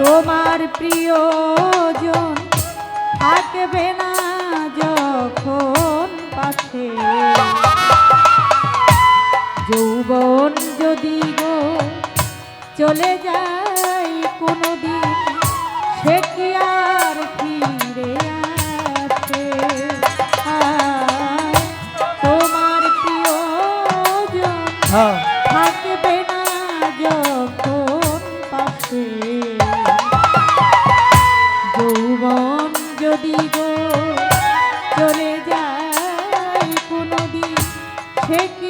আমার প্রিয়জন থাকবে না যখন পাশে। যৌবন যদি গো চলে যায় কোনো take